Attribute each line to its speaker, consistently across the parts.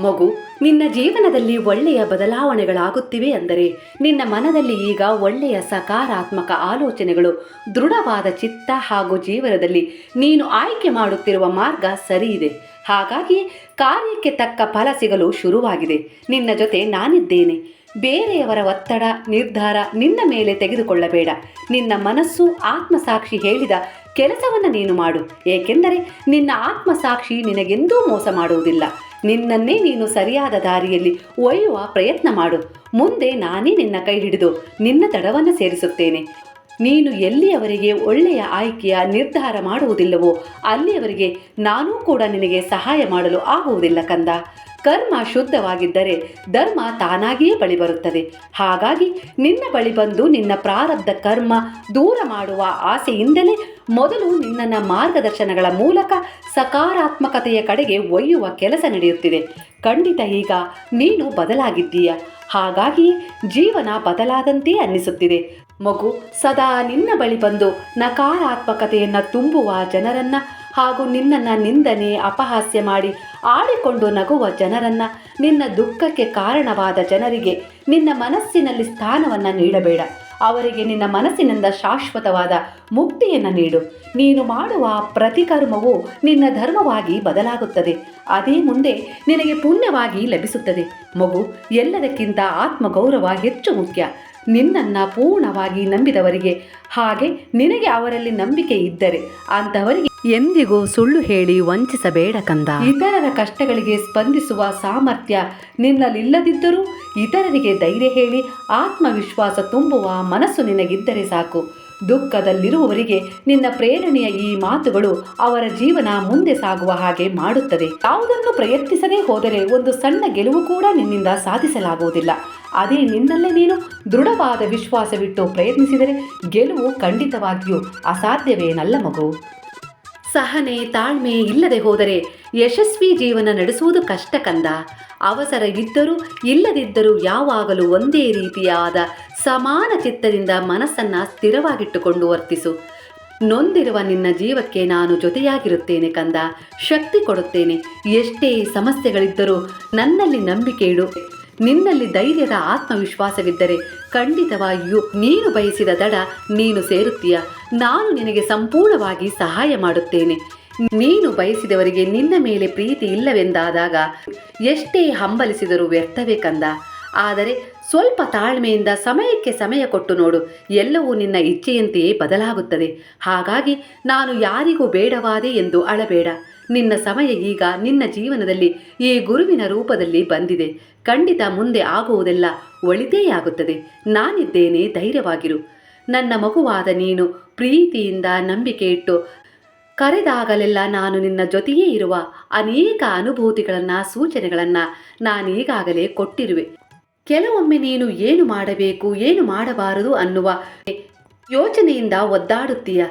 Speaker 1: ಮಗು, ನಿನ್ನ ಜೀವನದಲ್ಲಿ ಒಳ್ಳೆಯ ಬದಲಾವಣೆಗಳಾಗುತ್ತಿವೆ ಅಂದರೆ ನಿನ್ನ ಮನದಲ್ಲಿ ಈಗ ಒಳ್ಳೆಯ ಸಕಾರಾತ್ಮಕ ಆಲೋಚನೆಗಳು, ದೃಢವಾದ ಚಿತ್ತ ಹಾಗೂ ಜೀವನದಲ್ಲಿ ನೀನು ಆಯ್ಕೆ ಮಾಡುತ್ತಿರುವ ಮಾರ್ಗ ಸರಿ ಇದೆ ಹಾಗಾಗಿ ಕಾರ್ಯಕ್ಕೆ ತಕ್ಕ ಫಲ ಸಿಗಲು ಶುರುವಾಗಿದೆ. ನಿನ್ನ ಜೊತೆ ನಾನಿದ್ದೇನೆ. ಬೇರೆಯವರ ಒತ್ತಡ, ನಿರ್ಧಾರ ನಿನ್ನ ಮೇಲೆ ತೆಗೆದುಕೊಳ್ಳಬೇಡ. ನಿನ್ನ ಮನಸ್ಸು ಆತ್ಮಸಾಕ್ಷಿ ಹೇಳಿದ ಕೆಲಸವನ್ನು ನೀನು ಮಾಡು. ಏಕೆಂದರೆ ನಿನ್ನ ಆತ್ಮಸಾಕ್ಷಿ ನಿನಗೆಂದೂ ಮೋಸ ಮಾಡುವುದಿಲ್ಲ. ನಿನ್ನನ್ನೇ ನೀನು ಸರಿಯಾದ ದಾರಿಯಲ್ಲಿ ಒಯ್ಯುವ ಪ್ರಯತ್ನ ಮಾಡು. ಮುಂದೆ ನಾನೇ ನಿನ್ನ ಕೈ ಹಿಡಿದು ನಿನ್ನ ತಡವನ್ನು ಸೇರಿಸುತ್ತೇನೆ. ನೀನು ಎಲ್ಲಿಯವರಿಗೆ ಒಳ್ಳೆಯ ಆಯ್ಕೆಯ ನಿರ್ಧಾರ ಮಾಡುವುದಿಲ್ಲವೋ, ಅಲ್ಲಿಯವರಿಗೆ ನಾನೂ ಕೂಡ ನಿನಗೆ ಸಹಾಯ ಮಾಡಲು ಆಗುವುದಿಲ್ಲ ಕಂದ. ಕರ್ಮ ಶುದ್ಧವಾಗಿದ್ದರೆ ಧರ್ಮ ತಾನಾಗಿಯೇ ಬಳಿ ಬರುತ್ತದೆ. ಹಾಗಾಗಿ ನಿನ್ನ ಬಳಿ ಬಂದು ನಿನ್ನ ಪ್ರಾರಬ್ಧ ಕರ್ಮ ದೂರ ಮಾಡುವ ಆಸೆಯಿಂದಲೇ ಮೊದಲು ನಿನ್ನನ್ನು ಮಾರ್ಗದರ್ಶನಗಳ ಮೂಲಕ ಸಕಾರಾತ್ಮಕತೆಯ ಕಡೆಗೆ ಒಯ್ಯುವ ಕೆಲಸ ನಡೆಯುತ್ತಿದೆ. ಖಂಡಿತ ಈಗ ನೀನು ಬದಲಾಗಿದ್ದೀಯ. ಹಾಗಾಗಿ ಜೀವನ ಬದಲಾದಂತೆ ಅನ್ನಿಸುತ್ತಿದೆ. ಮಗು, ಸದಾ ನಿನ್ನ ಬಳಿ ಬಂದು ನಕಾರಾತ್ಮಕತೆಯನ್ನು ತುಂಬುವ ಜನರನ್ನು ಹಾಗೂ ನಿನ್ನನ್ನು ನಿಂದನೆ, ಅಪಹಾಸ್ಯ ಮಾಡಿ ಆಡಿಕೊಂಡು ನಗುವ ಜನರನ್ನ ನಿನ್ನ ದುಃಖಕ್ಕೆ ಕಾರಣವಾದ ಜನರಿಗೆ ನಿನ್ನ ಮನಸ್ಸಿನಲ್ಲಿ ಸ್ಥಾನವನ್ನು ನೀಡಬೇಡ. ಅವರಿಗೆ ನಿನ್ನ ಮನಸ್ಸಿನಿಂದ ಶಾಶ್ವತವಾದ ಮುಕ್ತಿಯನ್ನು ನೀಡು. ನೀನು ಮಾಡುವ ಪ್ರತಿಕರ್ಮವು ನಿನ್ನ ಧರ್ಮವಾಗಿ ಬದಲಾಗುತ್ತದೆ. ಅದೇ ಮುಂದೆ ನಿನಗೆ ಪುಣ್ಯವಾಗಿ ಲಭಿಸುತ್ತದೆ. ಮಗು, ಎಲ್ಲದಕ್ಕಿಂತ ಆತ್ಮಗೌರವ ಹೆಚ್ಚು ಮುಖ್ಯ. ನಿನ್ನನ್ನು ಪೂರ್ಣವಾಗಿ ನಂಬಿದವರಿಗೆ, ಹಾಗೆ ನಿನಗೆ ಅವರಲ್ಲಿ ನಂಬಿಕೆ ಇದ್ದರೆ ಅಂತವರಿಗೆ ಎಂದಿಗೂ ಸುಳ್ಳು ಹೇಳಿ ವಂಚಿಸಬೇಡ ಕಂದ. ಇತರರ ಕಷ್ಟಗಳಿಗೆ ಸ್ಪಂದಿಸುವ ಸಾಮರ್ಥ್ಯ ನಿನ್ನಲ್ಲಿಲ್ಲದಿದ್ದರೂ ಇತರರಿಗೆ ಧೈರ್ಯ ಹೇಳಿ ಆತ್ಮವಿಶ್ವಾಸ ತುಂಬುವ ಮನಸ್ಸು ನಿನಗಿದ್ದರೆ ಸಾಕು. ದುಃಖದಲ್ಲಿರುವವರಿಗೆ ನಿನ್ನ ಪ್ರೇರಣೆಯ ಈ ಮಾತುಗಳು ಅವರ ಜೀವನ ಮುಂದೆ ಸಾಗುವ ಹಾಗೆ ಮಾಡುತ್ತದೆ ಯಾವುದನ್ನು ಪ್ರಯತ್ನಿಸದೇ ಹೋದರೆ ಒಂದು ಸಣ್ಣ ಗೆಲುವು ಕೂಡ ನಿನ್ನಿಂದ ಸಾಧಿಸಲಾಗುವುದಿಲ್ಲ. ಅದೇ ನಿನ್ನಲ್ಲೇ ನೀನು ದೃಢವಾದ ವಿಶ್ವಾಸವಿಟ್ಟು ಪ್ರಯತ್ನಿಸಿದರೆ ಗೆಲುವು ಖಂಡಿತವಾಗಿಯೂ ಅಸಾಧ್ಯವೇನಲ್ಲ ಮಗು. ಸಹನೆ ತಾಳ್ಮೆ ಇಲ್ಲದೆ ಹೋದರೆ ಯಶಸ್ವಿ ಜೀವನ ನಡೆಸುವುದು ಕಷ್ಟ ಕಂದ. ಅವಸರ ಇದ್ದರೂ ಇಲ್ಲದಿದ್ದರೂ ಯಾವಾಗಲೂ ಒಂದೇ ರೀತಿಯಾದ ಸಮಾನ ಚಿತ್ತದಿಂದ ಮನಸ್ಸನ್ನು ಸ್ಥಿರವಾಗಿಟ್ಟುಕೊಂಡು ವರ್ತಿಸು. ನೊಂದಿರುವ ನಿನ್ನ ಜೀವಕ್ಕೆ ನಾನು ಜೊತೆಯಾಗಿರುತ್ತೇನೆ ಕಂದ. ಶಕ್ತಿ ಕೊಡುತ್ತೇನೆ. ಎಷ್ಟೇ ಸಮಸ್ಯೆಗಳಿದ್ದರೂ ನನ್ನಲ್ಲಿ ನಂಬಿಕೆ ಇಡು. ನಿನ್ನಲ್ಲಿ ಧೈರ್ಯದ ಆತ್ಮವಿಶ್ವಾಸವಿದ್ದರೆ ಖಂಡಿತವಾಗಿಯೂ ನೀನು ಬಯಸಿದ ದಡ ನೀನು ಸೇರುತ್ತೀಯ. ನಾನು ನಿನಗೆ ಸಂಪೂರ್ಣವಾಗಿ ಸಹಾಯ ಮಾಡುತ್ತೇನೆ. ನೀನು ಬಯಸಿದವರಿಗೆ ನಿನ್ನ ಮೇಲೆ ಪ್ರೀತಿ ಇಲ್ಲವೆಂದಾದಾಗ ಎಷ್ಟೇ ಹಂಬಲಿಸಿದರೂ ವ್ಯರ್ಥವೇ ಕಂದ. ಆದರೆ ಸ್ವಲ್ಪ ತಾಳ್ಮೆಯಿಂದ ಸಮಯಕ್ಕೆ ಸಮಯ ಕೊಟ್ಟು ನೋಡು, ಎಲ್ಲವೂ ನಿನ್ನ ಇಚ್ಛೆಯಂತೆಯೇ ಬದಲಾಗುತ್ತದೆ. ಹಾಗಾಗಿ ನಾನು ಯಾರಿಗೂ ಬೇಡವಾದೆ ಎಂದು ಅಳಬೇಡ. ನಿನ್ನ ಸಮಯ ಈಗ ನಿನ್ನ ಜೀವನದಲ್ಲಿ ಈ ಗುರುವಿನ ರೂಪದಲ್ಲಿ ಬಂದಿದೆ. ಖಂಡಿತ ಮುಂದೆ ಆಗುವುದೆಲ್ಲ ಒಳಿತೇ ಆಗುತ್ತದೆ. ನಾನಿದ್ದೇನೆ, ಧೈರ್ಯವಾಗಿರು. ನನ್ನ ಮಗುವಾದ ನೀನು ಪ್ರೀತಿಯಿಂದ ನಂಬಿಕೆ ಇಟ್ಟು ಕರೆದಾಗಲೆಲ್ಲ ನಾನು ನಿನ್ನ ಜೊತೆಯೇ ಇರುವ ಅನೇಕ ಅನುಭೂತಿಗಳನ್ನು, ಸೂಚನೆಗಳನ್ನು ನಾನೀಗಾಗಲೇ ಕೊಟ್ಟಿರುವೆ. ಕೆಲವೊಮ್ಮೆ ನೀನು ಏನು ಮಾಡಬೇಕು, ಏನು ಮಾಡಬಾರದು ಅನ್ನುವ ಯೋಚನೆಯಿಂದ ಒದ್ದಾಡುತ್ತೀಯ.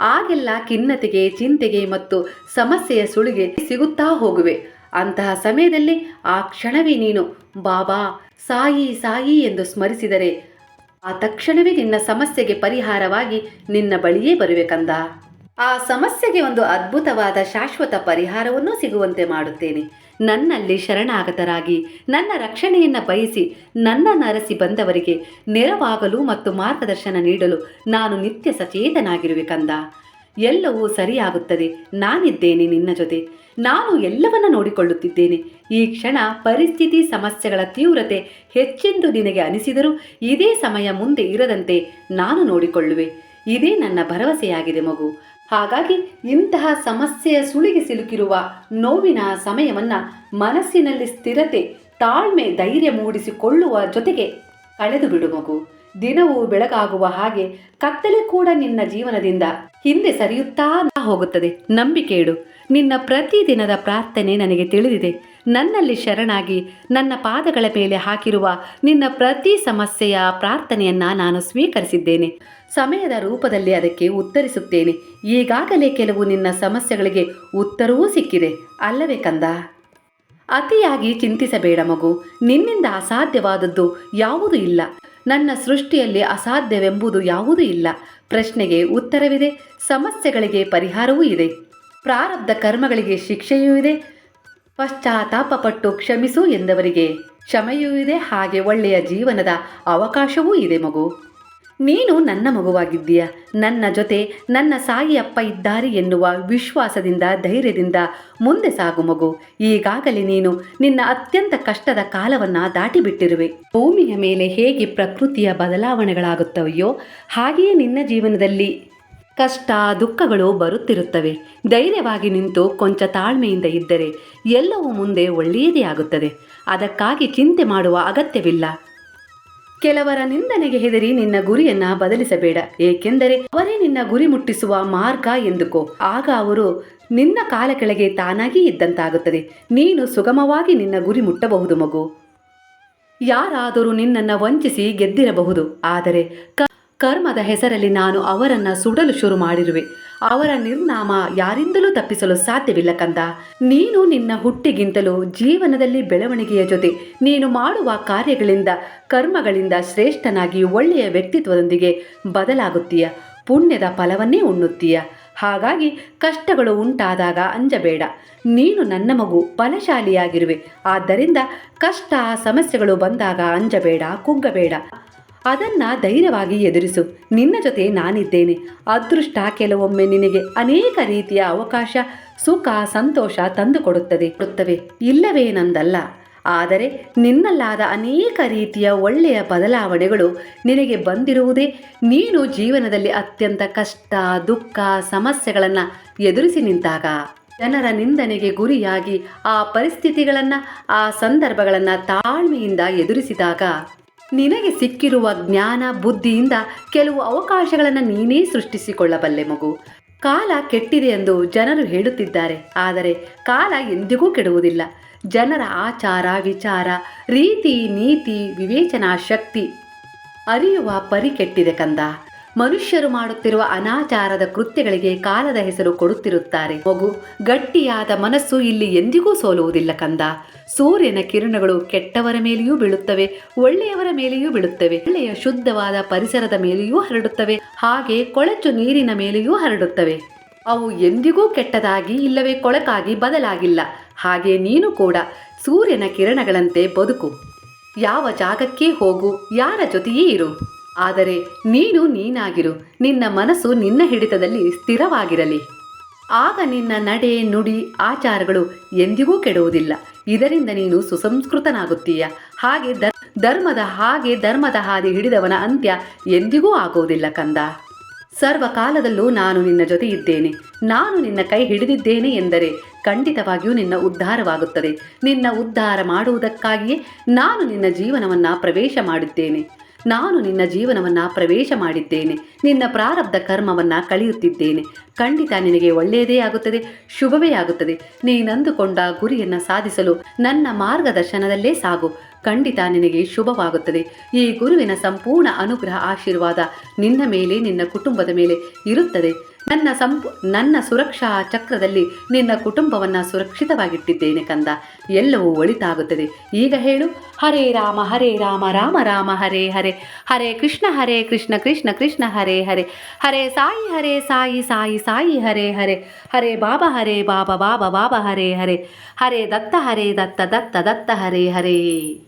Speaker 1: ಆಗೆಲ್ಲ ಖಿನ್ನತೆಗೆ, ಚಿಂತೆಗೆ ಮತ್ತು ಸಮಸ್ಯೆಯ ಸುಳಿಗೆ ಸಿಗುತ್ತಾ ಹೋಗುವೆ. ಅಂತಹ ಸಮಯದಲ್ಲಿ ಆ ಕ್ಷಣವೇ ನೀನು, ಬಾಬಾ, ಸಾಯಿ ಸಾಯಿ ಎಂದು ಸ್ಮರಿಸಿದರೆ, ಆ ತಕ್ಷಣವೇ ನಿನ್ನ ಸಮಸ್ಯೆಗೆ ಪರಿಹಾರವಾಗಿ ನಿನ್ನ ಬಳಿಯೇ ಬರುವೆ ಆ ಸಮಸ್ಯೆಗೆ ಒಂದು ಅದ್ಭುತವಾದ ಶಾಶ್ವತ ಪರಿಹಾರವನ್ನು ಸಿಗುವಂತೆ ಮಾಡುತ್ತೇನೆ. ನನ್ನಲ್ಲಿ ಶರಣಾಗತರಾಗಿ, ನನ್ನ ರಕ್ಷಣೆಯನ್ನು ಬಯಸಿ, ನನ್ನ ನರಸಿ ಬಂದವರಿಗೆ ನೆರವಾಗಲು ಮತ್ತು ಮಾರ್ಗದರ್ಶನ ನೀಡಲು ನಾನು ನಿತ್ಯ ಸಚೇತನಾಗಿರುವೆ ಕಂದ ಎಲ್ಲವೂ ಸರಿಯಾಗುತ್ತದೆ. ನಾನಿದ್ದೇನೆ ನಿನ್ನ ಜೊತೆ. ನಾನು ಎಲ್ಲವನ್ನ ನೋಡಿಕೊಳ್ಳುತ್ತಿದ್ದೇನೆ. ಈ ಕ್ಷಣ ಪರಿಸ್ಥಿತಿ ಸಮಸ್ಯೆಗಳ ತೀವ್ರತೆ ಹೆಚ್ಚೆಂದು ನಿನಗೆ ಅನಿಸಿದರೂ ಇದೇ ಸಮಯ ಮುಂದೆ ಇರದಂತೆ ನಾನು ನೋಡಿಕೊಳ್ಳುವೆ. ಇದೇ ನನ್ನ ಭರವಸೆಯಾಗಿದೆ ಮಗು. ಹಾಗಾಗಿ ಇಂತಹ ಸಮಸ್ಯೆಯ ಸುಳಿಗೆ ಸಿಲುಕಿರುವ ನೋವಿನ ಸಮಯವನ್ನ ಮನಸ್ಸಿನಲ್ಲಿ ಸ್ಥಿರತೆ, ತಾಳ್ಮೆ, ಧೈರ್ಯ ಮೂಡಿಸಿಕೊಳ್ಳುವ ಜೊತೆಗೆ ಕಳೆದು ಬಿಡು ಮಗು. ದಿನವೂ ಬೆಳಗಾಗುವ ಹಾಗೆ ಕತ್ತಲೆ ಕೂಡ ನಿನ್ನ ಜೀವನದಿಂದ ಹಿಂದೆ ಸರಿಯುತ್ತಾ ಹೋಗುತ್ತದೆ. ನಂಬಿಕೆ ಇಡು. ನಿನ್ನ ಪ್ರತಿದಿನದ ಪ್ರಾರ್ಥನೆ ನನಗೆ ತಿಳಿದಿದೆ. ನನ್ನಲ್ಲಿ ಶರಣಾಗಿ ನನ್ನ ಪಾದಗಳ ಮೇಲೆ ಹಾಕಿರುವ ನಿನ್ನ ಪ್ರತಿ ಸಮಸ್ಯೆಯ ಪ್ರಾರ್ಥನೆಯನ್ನ ನಾನು ಸ್ವೀಕರಿಸಿದ್ದೇನೆ. ಸಮಯದ ರೂಪದಲ್ಲಿ ಅದಕ್ಕೆ ಉತ್ತರಿಸುತ್ತೇನೆ. ಈಗಾಗಲೇ ಕೆಲವು ನಿನ್ನ ಸಮಸ್ಯೆಗಳಿಗೆ ಉತ್ತರವೂ ಸಿಕ್ಕಿದೆ. ಅಲ್ಲವೇ ಕಂದ? ಅತಿಯಾಗಿ ಚಿಂತಿಸಬೇಡ ಮಗು. ನಿನ್ನಿಂದ ಅಸಾಧ್ಯವಾದದ್ದು ಯಾವುದೂ ಇಲ್ಲ. ನನ್ನ ಸೃಷ್ಟಿಯಲ್ಲಿ ಅಸಾಧ್ಯವೆಂಬುದು ಯಾವುದೂ ಇಲ್ಲ. ಪ್ರಶ್ನೆಗೆ ಉತ್ತರವಿದೆ. ಸಮಸ್ಯೆಗಳಿಗೆ ಪರಿಹಾರವೂ ಇದೆ. ಪ್ರಾರಬ್ಧ ಕರ್ಮಗಳಿಗೆ ಶಿಕ್ಷೆಯೂ ಇದೆ. ಪಶ್ಚಾತ್ತಾಪಪಟ್ಟು ಕ್ಷಮಿಸು ಎಂದವರಿಗೆ ಕ್ಷಮೆಯೂ ಇದೆ. ಹಾಗೆ ಒಳ್ಳೆಯ ಜೀವನದ ಅವಕಾಶವೂ ಇದೆ ಮಗು. ನೀನು ನನ್ನ ಮಗುವಾಗಿದ್ದೀಯ. ನನ್ನ ಜೊತೆ ನನ್ನ ಸಾಯಿಯಪ್ಪ ಇದ್ದಾರೆ ಎನ್ನುವ ವಿಶ್ವಾಸದಿಂದ, ಧೈರ್ಯದಿಂದ ಮುಂದೆ ಸಾಗು ಮಗು. ಈಗಾಗಲೇ ನೀನು ನಿನ್ನ ಅತ್ಯಂತ ಕಷ್ಟದ ಕಾಲವನ್ನು ದಾಟಿಬಿಟ್ಟಿರುವೆ. ಭೂಮಿಯ ಮೇಲೆ ಹೇಗೆ ಪ್ರಕೃತಿಯ ಬದಲಾವಣೆಗಳಾಗುತ್ತವೆಯೋ, ಹಾಗೆಯೇ ನಿನ್ನ ಜೀವನದಲ್ಲಿ ಕಷ್ಟ, ದುಃಖಗಳು ಬರುತ್ತಿರುತ್ತವೆ. ಧೈರ್ಯವಾಗಿ ನಿಂತು ಕೊಂಚ ತಾಳ್ಮೆಯಿಂದ ಇದ್ದರೆ ಎಲ್ಲವೂ ಮುಂದೆ ಒಳ್ಳೆಯದೇ ಆಗುತ್ತದೆ. ಅದಕ್ಕಾಗಿ ಚಿಂತೆ ಮಾಡುವ ಅಗತ್ಯವಿಲ್ಲ. ಕೆಲವರ ನಿಂದನೆಗೆ ಹೆದರಿ ನಿನ್ನ ಗುರಿಯನ್ನ ಬದಲಿಸಬೇಡ, ಏಕೆಂದರೆ ಅವರೇ ನಿನ್ನ ಗುರಿ ಮುಟ್ಟಿಸುವ ಮಾರ್ಗ ಎಂದುಕೋ. ಆಗ ಅವರು ನಿನ್ನ ಕಾಲ ಕೆಳಗೆ ತಾನಾಗಿ ಇದ್ದಂತಾಗುತ್ತದೆ. ನೀನು ಸುಗಮವಾಗಿ ನಿನ್ನ ಗುರಿ ಮುಟ್ಟಬಹುದು ಮಗು. ಯಾರಾದರೂ ನಿನ್ನನ್ನು ವಂಚಿಸಿ ಗೆದ್ದಿರಬಹುದು, ಆದರೆ ಕರ್ಮದ ಹೆಸರಲ್ಲಿ ನಾನು ಅವರನ್ನು ಸುಡಲು ಶುರು ಮಾಡಿರುವೆ. ಅವರ ನಿರ್ನಾಮ ಯಾರಿಂದಲೂ ತಪ್ಪಿಸಲು ಸಾಧ್ಯವಿಲ್ಲ ಕಂದ. ನೀನು ನಿನ್ನ ಹುಟ್ಟಿಗಿಂತಲೂ ಜೀವನದಲ್ಲಿ ಬೆಳವಣಿಗೆಯ ಜೊತೆ ನೀನು ಮಾಡುವ ಕಾರ್ಯಗಳಿಂದ, ಕರ್ಮಗಳಿಂದ ಶ್ರೇಷ್ಠನಾಗಿ ಒಳ್ಳೆಯ ವ್ಯಕ್ತಿತ್ವದೊಂದಿಗೆ ಬದಲಾಗುತ್ತೀಯ. ಪುಣ್ಯದ ಫಲವನ್ನೇ ಉಣ್ಣುತ್ತೀಯ. ಹಾಗಾಗಿ ಕಷ್ಟಗಳು ಉಂಟಾದಾಗ ಅಂಜಬೇಡ. ನೀನು ನನ್ನ ಮಗು, ಬಲಶಾಲಿಯಾಗಿರುವೆ. ಆದ್ದರಿಂದ ಕಷ್ಟ, ಸಮಸ್ಯೆಗಳು ಬಂದಾಗ ಅಂಜಬೇಡ, ಕುಗ್ಗಬೇಡ. ಅದನ್ನ ಧೈರ್ಯವಾಗಿ ಎದುರಿಸು. ನಿನ್ನ ಜೊತೆ ನಾನಿದ್ದೇನೆ. ಅದೃಷ್ಟ ಕೆಲವೊಮ್ಮೆ ನಿನಗೆ ಅನೇಕ ರೀತಿಯ ಅವಕಾಶ, ಸುಖ, ಸಂತೋಷ ತಂದುಕೊಡುತ್ತದೆ ಕೊಡುತ್ತವೆ ಇಲ್ಲವೇ ನಂದಲ್ಲ. ಆದರೆ ನಿನ್ನಲ್ಲಾದ ಅನೇಕ ರೀತಿಯ ಒಳ್ಳೆಯ ಬದಲಾವಣೆಗಳು ನಿನಗೆ ಬಂದಿರುವುದೇ ನೀನು ಜೀವನದಲ್ಲಿ ಅತ್ಯಂತ ಕಷ್ಟ, ದುಃಖ, ಸಮಸ್ಯೆಗಳನ್ನು ಎದುರಿಸಿ ನಿಂತಾಗ. ಜನರ ನಿಂದನೆಗೆ ಗುರಿಯಾಗಿ ಆ ಪರಿಸ್ಥಿತಿಗಳನ್ನು, ಆ ಸಂದರ್ಭಗಳನ್ನು ತಾಳ್ಮೆಯಿಂದ ಎದುರಿಸಿದಾಗ ನಿನಗೆ ಸಿಕ್ಕಿರುವ ಜ್ಞಾನ, ಬುದ್ಧಿಯಿಂದ ಕೆಲವು ಅವಕಾಶಗಳನ್ನು ನೀನೇ ಸೃಷ್ಟಿಸಿಕೊಳ್ಳಬಲ್ಲೆ ಮಗು. ಕಾಲ ಕೆಟ್ಟಿದೆ ಎಂದು ಜನರು ಹೇಳುತ್ತಿದ್ದಾರೆ. ಆದರೆ ಕಾಲ ಎಂದಿಗೂ ಕೆಡುವುದಿಲ್ಲ. ಜನರ ಆಚಾರ, ವಿಚಾರ, ರೀತಿ, ನೀತಿ, ವಿವೇಚನಾ ಶಕ್ತಿ ಅರಿಯುವ ಪರಿ ಕೆಟ್ಟಿದೆ ಕಂದ. ಮನುಷ್ಯರು ಮಾಡುತ್ತಿರುವ ಅನಾಚಾರದ ಕೃತ್ಯಗಳಿಗೆ ಕಾಲದ ಹೆಸರು ಕೊಡುತ್ತಿರುತ್ತಾರೆ. ಮಗು, ಗಟ್ಟಿಯಾದ ಮನಸ್ಸು ಇಲ್ಲಿ ಎಂದಿಗೂ ಸೋಲುವುದಿಲ್ಲ ಕಂದ. ಸೂರ್ಯನ ಕಿರಣಗಳು ಕೆಟ್ಟವರ ಮೇಲೆಯೂ ಬೀಳುತ್ತವೆ, ಒಳ್ಳೆಯವರ ಮೇಲೆಯೂ ಬೀಳುತ್ತವೆ. ಒಳ್ಳೆಯ ಶುದ್ಧವಾದ ಪರಿಸರದ ಮೇಲೆಯೂ ಹರಡುತ್ತವೆ, ಹಾಗೆ ಕೊಳಚು ನೀರಿನ ಮೇಲೆಯೂ ಹರಡುತ್ತವೆ. ಅವು ಎಂದಿಗೂ ಕೆಟ್ಟದಾಗಿ ಇಲ್ಲವೇ ಕೊಳಕಾಗಿ ಬದಲಾಗಿಲ್ಲ. ಹಾಗೆ ನೀನು ಕೂಡ, ಸೂರ್ಯನ ಕಿರಣಗಳಂತೆ ಬದುಕು. ಯಾವ ಜಾಗಕ್ಕೆ ಹೋಗು, ಯಾರ ಜೊತೆಯೇ ಇರು. ಆದರೆ ನೀನು ನೀನಾಗಿರು. ನಿನ್ನ ಮನಸ್ಸು ನಿನ್ನ ಹಿಡಿತದಲ್ಲಿ ಸ್ಥಿರವಾಗಿರಲಿ. ಆಗ ನಿನ್ನ ನಡೆ, ನುಡಿ, ಆಚಾರಗಳು ಎಂದಿಗೂ ಕೆಡುವುದಿಲ್ಲ. ಇದರಿಂದ ನೀನು ಸುಸಂಸ್ಕೃತನಾಗುತ್ತೀಯ. ಹಾಗೆ ಧರ್ಮದ ಹಾಗೆ ಧರ್ಮದ ಹಾದಿ ಹಿಡಿದವನ ಅಂತ್ಯ ಎಂದಿಗೂ ಆಗುವುದಿಲ್ಲ ಕಂದ. ಸರ್ವಕಾಲದಲ್ಲೂ ನಾನು ನಿನ್ನ ಜೊತೆ ಇದ್ದೇನೆ. ನಾನು ನಿನ್ನ ಕೈ ಹಿಡಿದಿದ್ದೇನೆ ಎಂದರೆ ಖಂಡಿತವಾಗಿಯೂ ನಿನ್ನ ಉದ್ಧಾರವಾಗುತ್ತದೆ. ನಿನ್ನ ಉದ್ಧಾರ ಮಾಡುವುದಕ್ಕಾಗಿಯೇ ನಾನು ನಿನ್ನ ಜೀವನವನ್ನು ಪ್ರವೇಶ ಮಾಡಿದ್ದೇನೆ. ನಾನು ನಿನ್ನ ಜೀವನವನ್ನ ಪ್ರವೇಶ ಮಾಡಿದ್ದೇನೆ. ನಿನ್ನ ಪ್ರಾರಬ್ಧ ಕರ್ಮವನ್ನ ಕಳೆಯುತ್ತಿದ್ದೇನೆ. ಖಂಡಿತ ನಿನಗೆ ಒಳ್ಳೆಯದೇ ಆಗುತ್ತದೆ, ಶುಭವೇ ಆಗುತ್ತದೆ. ನೀನಂದುಕೊಂಡ ಗುರಿಯನ್ನ ಸಾಧಿಸಲು ನನ್ನ ಮಾರ್ಗದರ್ಶನದಲ್ಲೇ ಸಾಗು. ಖಂಡಿತ ನಿನಗೆ ಶುಭವಾಗುತ್ತದೆ. ಈ ಗುರುವಿನ ಸಂಪೂರ್ಣ ಅನುಗ್ರಹ ಆಶೀರ್ವಾದ ನಿನ್ನ ಮೇಲೆ, ನಿನ್ನ ಕುಟುಂಬದ ಮೇಲೆ ಇರುತ್ತದೆ. ನನ್ನ ಸಂಪು, ನನ್ನ ಸುರಕ್ಷಾ ಚಕ್ರದಲ್ಲಿ ನಿನ್ನ ಕುಟುಂಬವನ್ನು ಸುರಕ್ಷಿತವಾಗಿಟ್ಟಿದ್ದೇನೆ ಕಂದ. ಎಲ್ಲವೂ ಒಳಿತಾಗುತ್ತದೆ. ಈಗ ಹೇಳು. ಹರೇ ರಾಮ ಹರೇ ರಾಮ ರಾಮ ರಾಮ, ಹರೇ ಹರೇ. ಹರೇ ಕೃಷ್ಣ ಹರೇ ಕೃಷ್ಣ ಕೃಷ್ಣ ಕೃಷ್ಣ, ಹರೇ ಹರೇ. ಹರೇ ಸಾಯಿ ಹರೇ ಸಾಯಿ ಸಾಯಿ ಸಾಯಿ, ಹರೇ ಹರೇ. ಹರೇ ಬಾಬಾ ಹರೇ ಬಾಬಾ ಬಾಬಾ ಬಾಬಾ, ಹರೇ ಹರೇ. ಹರೇ ದತ್ತ ಹರೇ ದತ್ತ ದತ್ತ ದತ್ತ, ಹರೇ ಹರೇ.